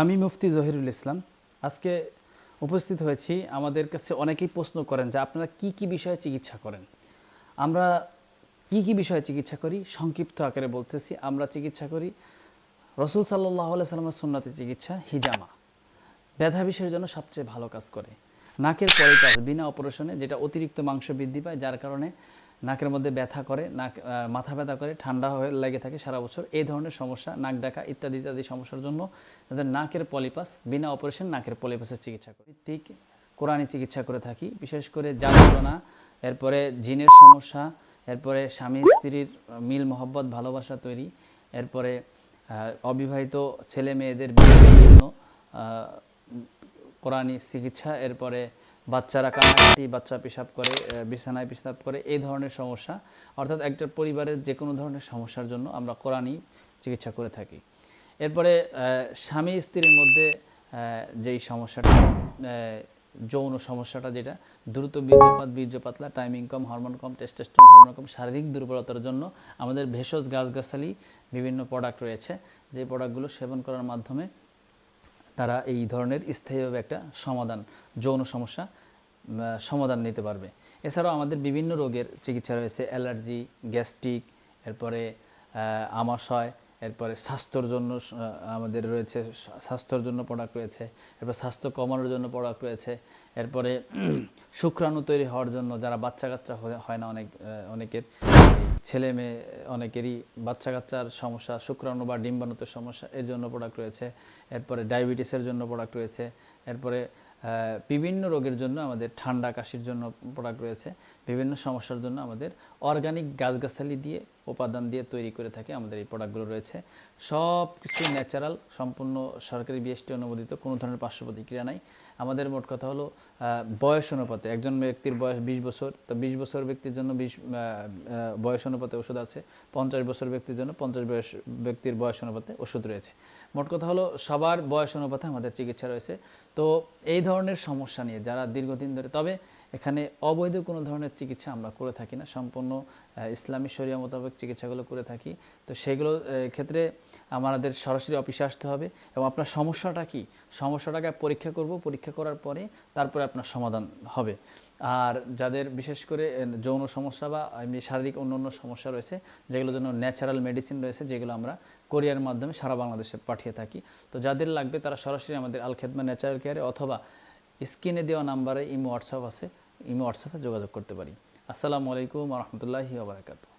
আমি মুফতি জহিরুল ইসলাম। আজকে উপস্থিত হয়েছি। আমাদের কাছে অনেকেই প্রশ্ন করেন যে আপনারা কি কি বিষয়ে চিকিৎসা করেন? আমরা কি কি বিষয়ে চিকিৎসা করি? সংক্ষিপ্ত আকারে বলতেছি, আমরা চিকিৎসা করি রসুল সাল্লাহ সাল্লামের সুন্নাতি চিকিৎসা হিজামা। ব্যথা বিষয়ের জন্য সবচেয়ে ভালো কাজ করে। নাকের পলিপাস বিনা অপারেশনে, যেটা অতিরিক্ত মাংস বৃদ্ধি পায়, যার কারণে নাকের মধ্যে ব্যথা করে, নাক মাথা ব্যথা করে, ঠান্ডা হয়ে লেগে থাকে সারা বছর। এই ধরনের সমস্যা, নাক ডাকা ইত্যাদি ইত্যাদি সমস্যার জন্য তাদের নাকের পলিপাস, বিনা অপারেশন নাকের পলিপাসের চিকিৎসা করি। ঠিক কোরআনি চিকিৎসা করে থাকি। বিশেষ করে যাতনা এরপরে জিনের সমস্যা, এরপরে স্বামী স্ত্রীর মিল, মহব্বত, ভালোবাসা তৈরি, এরপরে অবিবাহিত ছেলে মেয়েদের জন্য কোরআনি চিকিৎসা, এরপরে বাচ্চারা কান্নাকাটি বাচ্চা পেশাব করে বিছানায় পেশাব করে, এই ধরনের সমস্যা। অর্থাৎ একটা পরিবারের যে কোনো ধরনের সমস্যার জন্য আমরা কোরআনি চিকিৎসা করে থাকি। এরপরে স্বামী স্ত্রীর মধ্যে যেই সমস্যাটা যৌন সমস্যাটা যেটা, দ্রুত বীর্যপাত বীর্যপাতলা টাইমিং কম হরমোন কম টেস্টোস্টেরন হরমোন কম, শারীরিক দুর্বলতার জন্য আমাদের ভেষজ গাছগাছালি বিভিন্ন প্রোডাক্ট রয়েছে। যে প্রোডাক্টগুলো সেবন করার মাধ্যমে তারা এই ধরনের স্থায়ীভাবে একটা সমাধান, যৌন সমস্যা সমাধান নিতে পারবে। এছাড়াও আমাদের বিভিন্ন রোগের চিকিৎসা রয়েছে, অ্যালার্জি, গ্যাস্ট্রিক, এরপরে আমাশয় এরপরে স্বাস্থ্যর জন্য আমাদের রয়েছে স্বাস্থ্যর জন্য প্রোডাক্ট রয়েছে, এরপর স্বাস্থ্য কমানোর জন্য প্রোডাক্ট রয়েছে, এরপরে শুক্রাণু তৈরি হওয়ার জন্য যারা বাচ্চা কাচ্চা হয়ে- না অনেক অনেকের, ছেলে মেয়ে অনেকেরই বাচ্চা কাচ্চার সমস্যা, শুক্রাণু বা ডিম্বাণুতে সমস্যা, এর জন্য প্রোডাক্ট রয়েছে, এরপরে ডায়াবেটিসের জন্য প্রোডাক্ট রয়েছে, এরপরে বিভিন্ন রোগের জন্য আমাদের ঠান্ডা কাশির জন্য প্রোডাক্ট রয়েছে, বিভিন্ন সমস্যার জন্য আমাদের অর্গানিক গাছগাছালি দিয়ে উপাদান দিয়ে তৈরি করে থাকে, আমাদের এই প্রোডাক্টগুলো রয়েছে। সব কিছু ন্যাচারাল সম্পূর্ণ সরকারি বিএসটি অনুমোদিত, কোনো ধরনের পার্শ্ব প্রতিক্রিয়া নাই। আমাদের মোট কথা হলো বয়স অনুপাতে, একজন ব্যক্তির বয়স বিশ বছর, তো বিশ বছর ব্যক্তির জন্য বিশ বয়স অনুপাতে ওষুধ আছে, পঞ্চাশ বছর ব্যক্তির জন্য পঞ্চাশ বয়স ব্যক্তির বয়স অনুপাতে ওষুধ রয়েছে। মোট কথা হলো, সবার বয়স অনুপাতে আমাদের চিকিৎসা রয়েছে। তো এই ধরনের সমস্যা নিয়ে যারা দীর্ঘদিন ধরে, তবে এখানে অবৈধ কোনো ধরনের চিকিৎসা আমরা করে থাকি না। সম্পূর্ণ ইসলামী শরিয়া মোতাবেক চিকিৎসাগুলো করে থাকি। তো সেগুলো ক্ষেত্রে আমাদের সরাসরি অফিসে আসতে হবে এবং আপনার সমস্যাটা কি? সমস্যাটাকে পরীক্ষা করব। পরীক্ষা করার পরে তারপরে আপনার সমাধান হবে। আর যাদের বিশেষ করে যৌন সমস্যা বা এমনি শারীরিক অন্য অন্য সমস্যা রয়েছে যেগুলোর জন্য ন্যাচারাল মেডিসিন রয়েছে, যেগুলো আমরা কোরিয়ার মাধ্যমে সারা বাংলাদেশে পাঠিয়ে থাকি। তো যাদের লাগবে তারা সরাসরি আমাদের আল খেদমা ন্যাচারাল কেয়ারে অথবা স্ক্রিনে দেওয়া নাম্বারে ইমো, হোয়াটসঅ্যাপ আছে। ইমো হোয়াটসঅ্যাপে যোগাযোগ করতে পারি। আসসালামু আলাইকুম রহমতুল্লাহি ওবরাকাতু